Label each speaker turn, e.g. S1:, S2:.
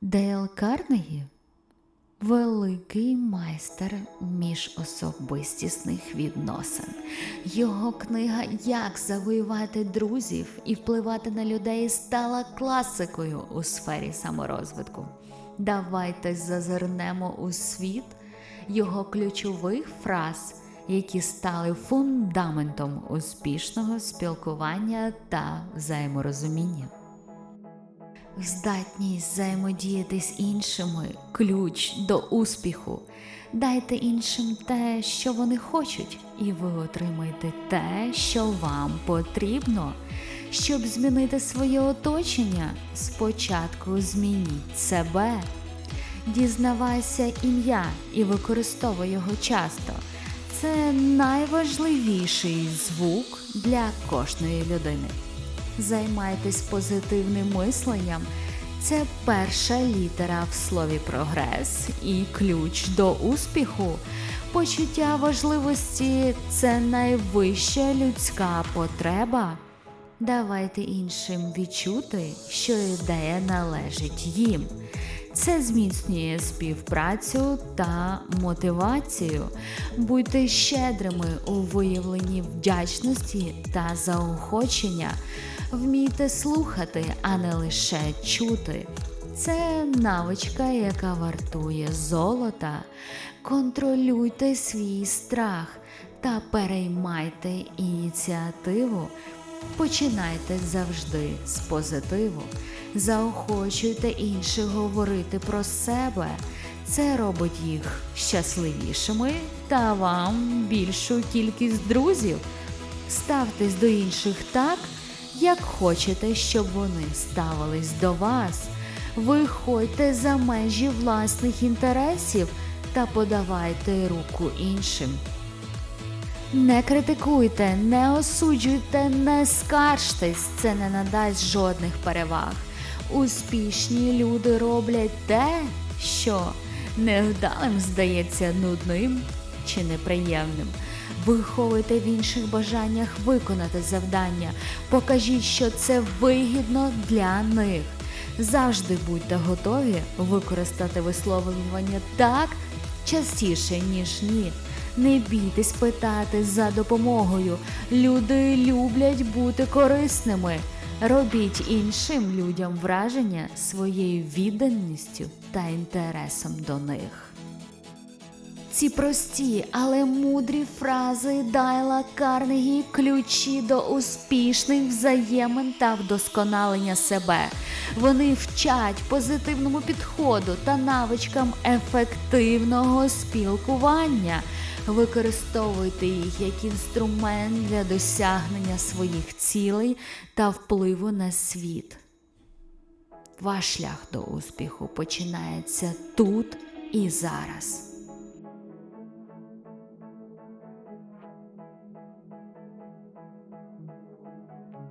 S1: Дейл Карнегі великий майстер міжособистісних відносин. Його книга Як завоювати друзів і впливати на людей стала класикою у сфері саморозвитку. Давайте зазирнемо у світ його ключових фраз, які стали фундаментом успішного спілкування та взаєморозуміння. Здатність взаємодіяти з іншими ключ до успіху. Дайте іншим те, що вони хочуть, і ви отримаєте те, що вам потрібно. Щоб змінити своє оточення, спочатку змініть себе. Дізнавайся ім'я і використовуй його часто. Це найважливіший звук для кожної людини. Займайтесь позитивним мисленням. Це перша літера в слові прогрес і ключ до успіху. Почуття важливості це найвища людська потреба. Давайте іншим відчути, що ідея належить їм. Це зміцнює співпрацю та мотивацію. Будьте щедрими у виявленні вдячності та заохочення. Вмійте слухати, а не лише чути. Це навичка, яка вартує золота. Контролюйте свій страх та переймайте ініціативу. Починайте завжди з позитиву, заохочуйте інших говорити про себе. Це робить їх щасливішими та вам більшу кількість друзів. Ставтесь до інших так, як хочете, щоб вони ставились до вас. Виходьте за межі власних інтересів та подавайте руку іншим. Не критикуйте, не осуджуйте, не скаржтесь, це не надасть жодних переваг. Успішні люди роблять те, що невдалим здається нудним чи неприємним. Виховуйте в інших бажаннях виконати завдання, покажіть, що це вигідно для них. Завжди будьте готові використати висловлювання так частіше, ніж ні. Не бійтесь питати за допомогою. Люди люблять бути корисними. Робіть іншим людям враження своєю відданістю та інтересом до них. Ці прості, але мудрі фрази Дайла Карнегі ключі до успішних взаємин та вдосконалення себе. Вони вчать позитивному підходу та навичкам ефективного спілкування. Використовуйте їх як інструмент для досягнення своїх цілей та впливу на світ. Ваш шлях до успіху починається тут і зараз.